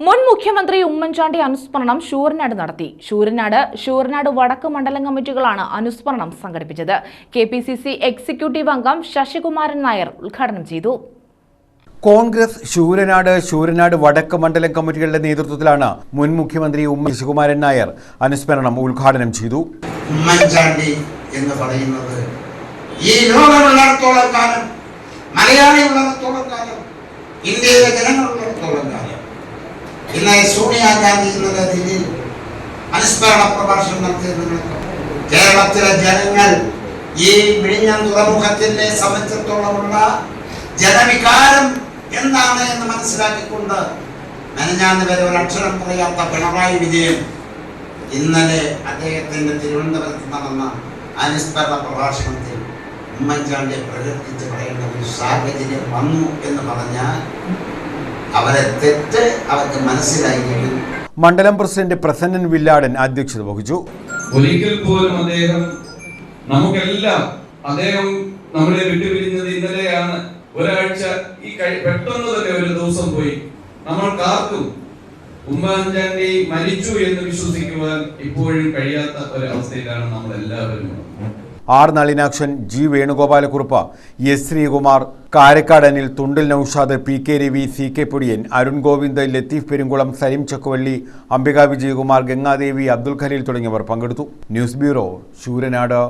മുൻ മുഖ്യമന്ത്രി ഉമ്മൻചാണ്ടി അനുസ്മരണം ശൂരനാട് നടത്തി. ശൂരനാട് ശൂരനാട് വടക്ക് മണ്ഡലം കമ്മിറ്റികളാണ് അനുസ്മരണം സംഘടിപ്പിച്ചത്. K P C C executive അംഗം ശശികുമാരൻ നായർ ഉദ്ഘാടനം ചെയ്തു. കോൺഗ്രസ് ശൂരനാട് ശൂരനാട് വടക്ക് മണ്ഡലം കമ്മിറ്റികളുടെ നേതൃത്വത്തിലാണ് മുൻ മുഖ്യമന്ത്രി ഉമ്മൻ ശശികുമാരൻ നായർ അനുസ്മരണം ഉദ്ഘാടനം ചെയ്തു. ഉമ്മൻചാണ്ടി എന്ന് പറയുന്നത് ഈ ലോകമുള്ളിടത്തോളം കാലം മലയാളി ഉള്ളിടത്തോളം കാലം ഇന്ത്യയിലെ കാലം ഇന്നലെ സോണിയാഗാന്ധി എന്നുള്ള രീതിയിൽ അനുസ്മരണ പ്രഭാഷണം നടത്തിയത് കേരളത്തിലെ ജനങ്ങൾ ഈ വിഴിഞ്ഞം തുറമുഖത്തിനെ സംബന്ധിച്ചിടത്തോളമുള്ള ജനവികാരം എന്താണ് എന്ന് മനസ്സിലാക്കിക്കൊണ്ട് മെനഞ്ഞാന്ന് വരെ ഒരു അക്ഷരം പറയാത്ത പിണറായി വിജയൻ ഇന്നലെ അദ്ദേഹത്തിന്റെ തിരുവനന്തപുരത്ത് നടന്ന അനുസ്മരണ പ്രഭാഷണത്തിൽ ഉമ്മൻചാണ്ടിയെ പ്രകീർത്തിച്ച് പറയേണ്ട ഒരു സാഹചര്യം വന്നു എന്ന് പറഞ്ഞാൽ അവരെ തെറ്റ് അവർക്ക് മനസ്സിലായിരിക്കും. മണ്ഡലം പ്രസിഡന്റ് പ്രസന്നൻ വില്ലാടൻ അധ്യക്ഷത വഹിച്ചു. ഒരിക്കൽ പോലും അദ്ദേഹം നമുക്കെല്ലാം അദ്ദേഹം നമ്മളെ വിട്ടുപിരിഞ്ഞത് ഇന്നലെയാണ്. ഒരാഴ്ച ഈ പെട്ടെന്ന് തന്നെ ഒരു ദിവസം പോയി. നമ്മൾ കാത്തും. ഉമ്മൻചാണ്ടി മരിച്ചു എന്ന് വിശ്വസിക്കുവാൻ ഇപ്പോഴും കഴിയാത്ത ഒരവസ്ഥയിലാണ് നമ്മൾ എല്ലാവരും R Nalinakshan G Venugopalakkurup. S Sreekumar Karakkad Anil Thundil Noushad P K Ravi C K Podiyan Arun Govind Latheef Perumkulam Saleem Chakkuvally Ambika Vijayakumar Gangadevi Abdul Khaleel തുടങ്ങിയവർ പങ്കെടുത്തു. News bureau Sooranad.